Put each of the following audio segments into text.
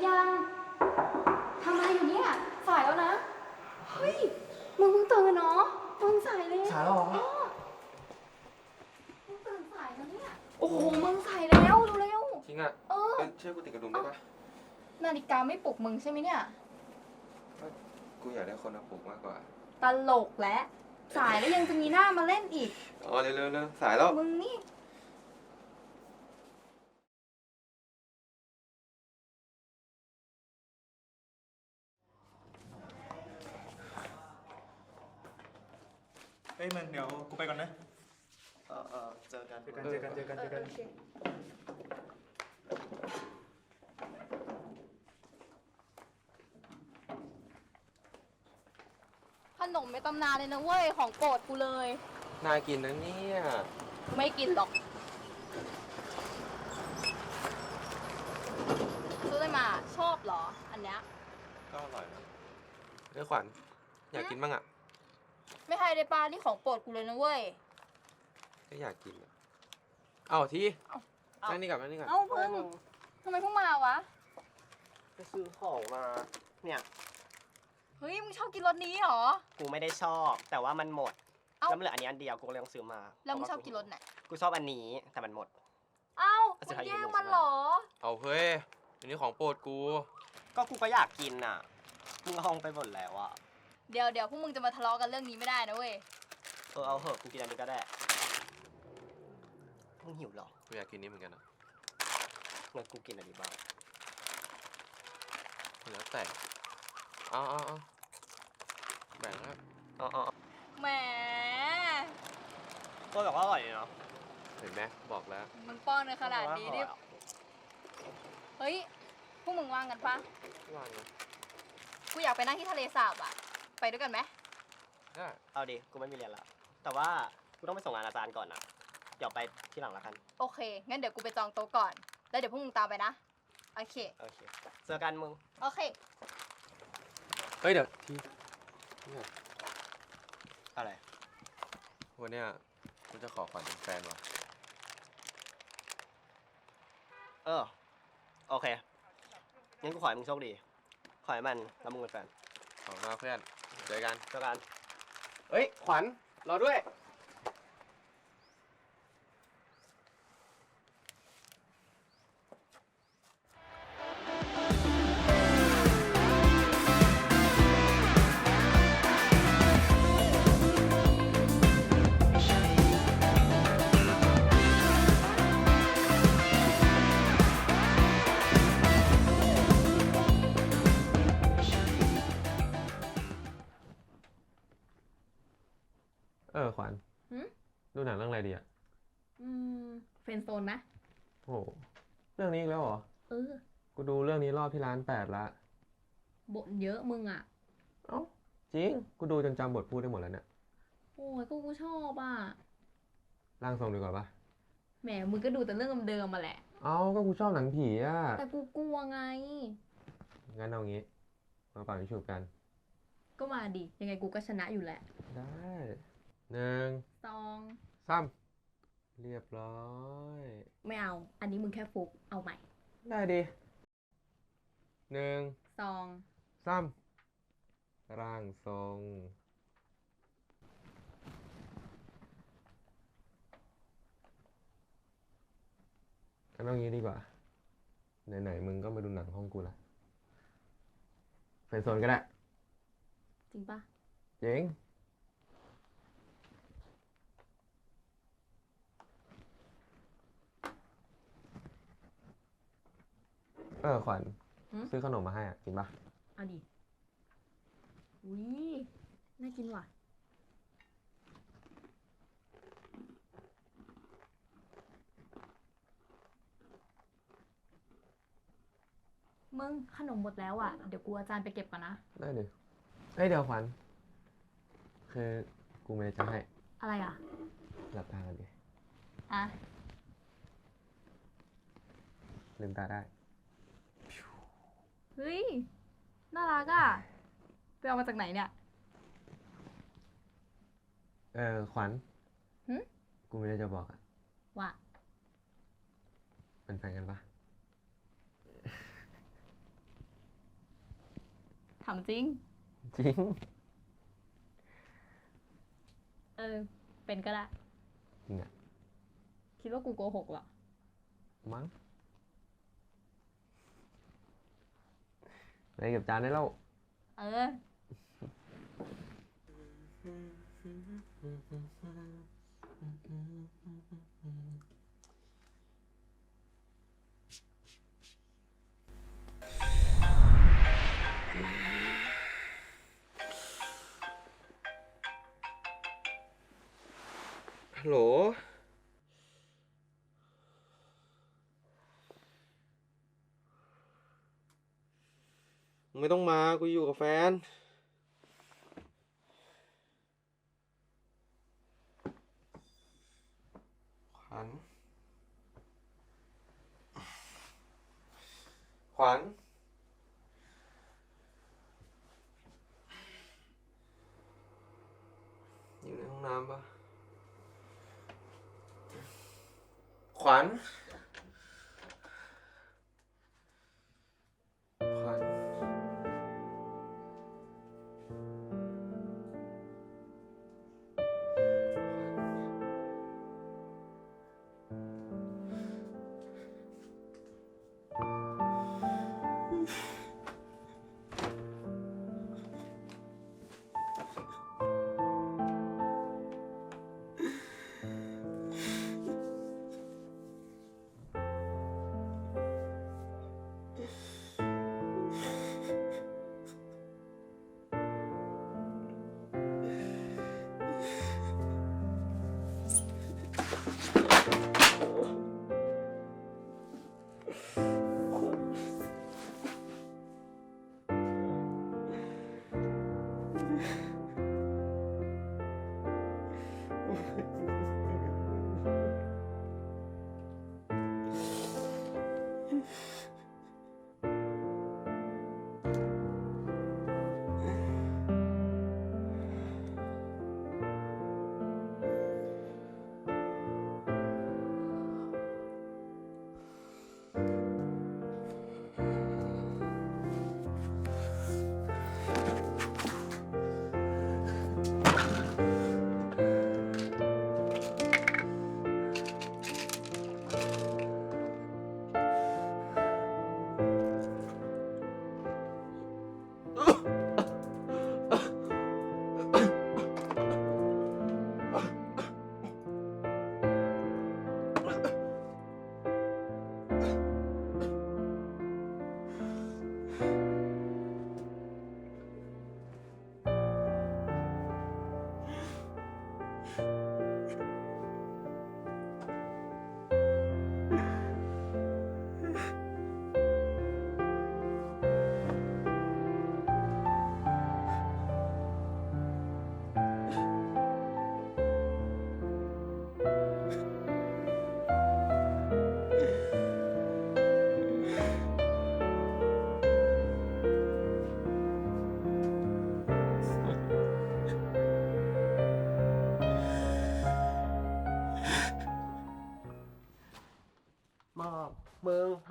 ือยังทำอะไรอยู่เนี่ย สายแล้วนะ เฮ้ย มึงเพิ่งตื่นเนาะมึงสายเลยสายแล้วเหรอมึงตื่นสายแล้วเนี่ย โอ้โห มึงสายแล้วเร็วจริงอะเออ เอ้ยช่วกูติดกระดุมได้ปะนาฬิกาไม่ปลุกมึงใช่ไหมเนี่ย กูอยากได้คนมาปลุกมากกว่า ตลกและ สายแล้วยังจะมีหน้ามาเล่นอีก อ๋อเร็วๆเร็วสายแล้ว มึงนี่ เฮ้ยมึงเดี๋ยวกูไปก่อนนะ เออเออเจอกันเจอกันเจอกันเจอกันเจอกันขนมในตำนานเลยนะเว้ย ของโปรดกูเลย น่ากินนะเนี่ย ไม่กินหรอก ซื้ออะไรมาชอบเหรอ อันเนี้ยก็อร่อยนะเฮ้ยขวัญอยากกินบ้างอะ ไม่ให้ได้ป้านี่ของโปรดกูเลยนะเว้ย ก็อยากกินอะเอาทีเอานั่งนี่ก่อนนั่งนี่ก่อนเอ้าเพิ่งทำไมเพิ่งมาวะ ไปซื้อของมา เนี่ย เฮ้ยมึงชอบกินรสนี้เหรอ กูไม่ได้ชอบ แต่ว่ามันหมด เอ้า แล้วมันเหลืออันนี้อันเดียว กูก็เลยต้องซื้อมาแล้วมึงเพชราะอบกินรสไหน กูชอบอันนี้ แต่มันหมด เอ้าเอามึสิงครับแย่งอีกหนึ่งมันใช่ไหมเหรอ เอาเฮ้ยอันนี้ของโปรดกู ก็กูก็อยากกินน่ะ มึงลองไปหมดแล้วอะ เดี๋ยวเดี๋ยวพวกมึงจะมาทะเลาะกันเรื่องนี้ไม่ได้นะเว้ย เออเอาเหอะกูกินอันนี้ก็ได้มึงหิวเหรอกูอยากกินนี้เหมือนกันอะงั้นกูกินอันนี้บ้างแล้วแต่เอาเอาเอาแบ่งแล้วอ๋ออ๋อแหม ก็แบบว่าอร่อยดีเนาะเห็นไหมบอกแล้ว มึงป้อนในขนาดนี้นี่อร่อยอะเฮ้ย พวกมึงว่างกันปะว่างนะกูอยากไปนั่งที่ทะเลสาบอะ ไปด้วยกันไหมได้เอาดิ กูไม่มีเรียนละ แต่ว่ากูต้องไปส่งงานอาจารย์ก่อนนะเดี๋ยวไปที่หลังละกัน โอเค งั้นเดี๋ยวกูไปจองโต๊ะก่อน แล้วเดี๋ยวพวกมึงตามไปนะ โอเค โอเค เจอกันมึง โอเค เฮ้ยเดี๋ยวทีเนี่ยอะไร วันเนี้ยกูจะขอขวัญเป็นแฟนว่ะเออ โอเค งั้นกูขอให้มึงโชคดี ขอให้มันแล้วมึงเป็นแฟน ขอบคุณมากเพื่อน เจอกัน เจอกัน เฮ้ย ขวัญรอด้วย ขวัญหืม ดูหนังเรื่องอะไรดีอะอืมเฟรนด์โซนไหมโอ้โหเรื่องนี้อีกแล้วเหรอ เออกูดูเรื่องนี้รอบที่ร้านแปดละ บ่นเยอะมึงอะเอ้าจริง กูดูจนจำบทพูดได้หมดแล้วเนี่ยโอ้ยก็กูชอบอะร่างทรงดีกว่าปะแหมมึงก็ดูแต่เรื่องเดิมๆมาแหละ เอ้าก็กูชอบหนังผีอะ แต่กูกลัวไง งั้นเอางี้ มาปั่นวิชุบกัน ก็มาดิยังไงกูก็ชนะอยู่แหละ ได้ หนึ่งซองสามเรียบร้อย ไม่เอา อันนี้มึงแค่ฟุกเอาใหม่ได้ดิหนึ่งซองสามร่างทรง กันเอางี้ดีกว่า ไหนๆมึงก็มาดูหนังห้องกูละเป็นโซนก็ได้ จริงปะเจ๋ง เออขวัญซื้อขนมมาให้อะกินปะเอาดิอุ้ยน่ากินว่ะ มึงขนมหมดแล้วอะ เดี๋ยวกูอาจารย์ไปเก็บก่อนนะ ได้ดิเฮ้ยเดี๋ยวขวัญคือกูไม่ได้จะให้อะไรอะ หลับตากันดิอะ ลืมตาได้ เฮ้ย น่ารักอะ ไปเอามาจากไหนเนี่ย เออขวัญหึ กูไม่ได้จะบอกอะว่าเป็นแฟนกันปะถามจริง จริง เออ เป็นก็ได้จริงอะคิดว่ากูโกหกเหรอ มั้ง ไปเก็บจานได้แล้ว เออ ฮัลโหล ไม่ต้องมา กูอยู่กับแฟน ขวัญ ขวัญ อยู่ในห้องน้ำปะขวัญ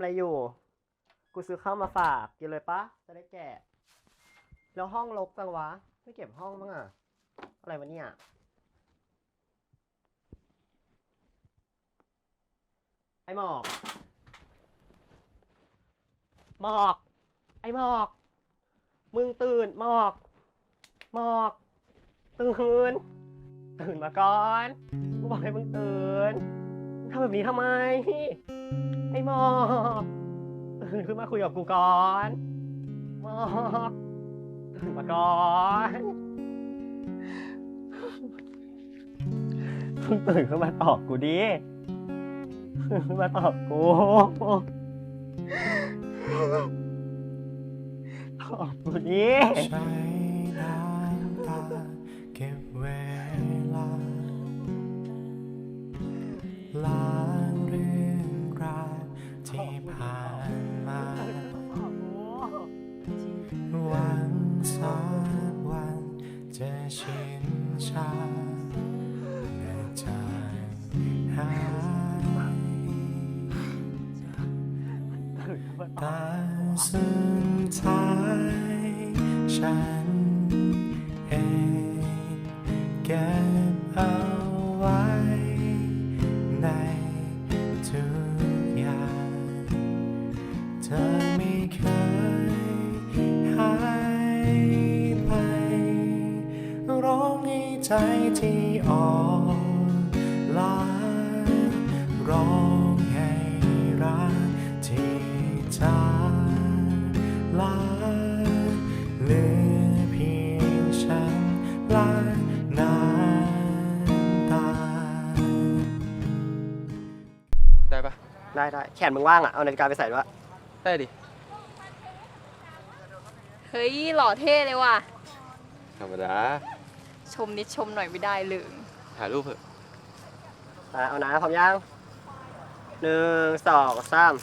อะไรอยู่ กูซื้อข้าวมาฝากกินเลยปะจะได้แกะ แล้วห้องรกจังวะ ไม่เก็บห้องมั้งอะอะไรวะเนี่ยไอหมอก หมอก ไอหมอก มึงตื่นหมอก หมอก ตื่น ตื่นมาก่อน กูบอกให้มึงตื่น ทำแบบนี้ทำไม ไอ้หมอกตื่นขึ้นมาคุยกับกูก่อนหมอกตื่นมาก่อนมึงตื่นขึ้นมาตอบกูดิตื่นขึ้นมาตอบกูตอบกูดิ ตาสุดท้ายฉันเองเก็บเอาไว้ในทุกอย่างเธอไม่เคยหายไปร้องให้ใจที่อ่อนล้าร้อง ได้ได้แขนมึงว่างอะ เอานาฬิกาไปใส่ด้วยได้ดิ เฮ้ย หล่อเท่เลยว่ะ ธรรมดา ชมนิดชมหน่อยไม่ได้เลยถ่ายรูปเถอะ อะเอานะพร้อมยังหนึ่งสองสาม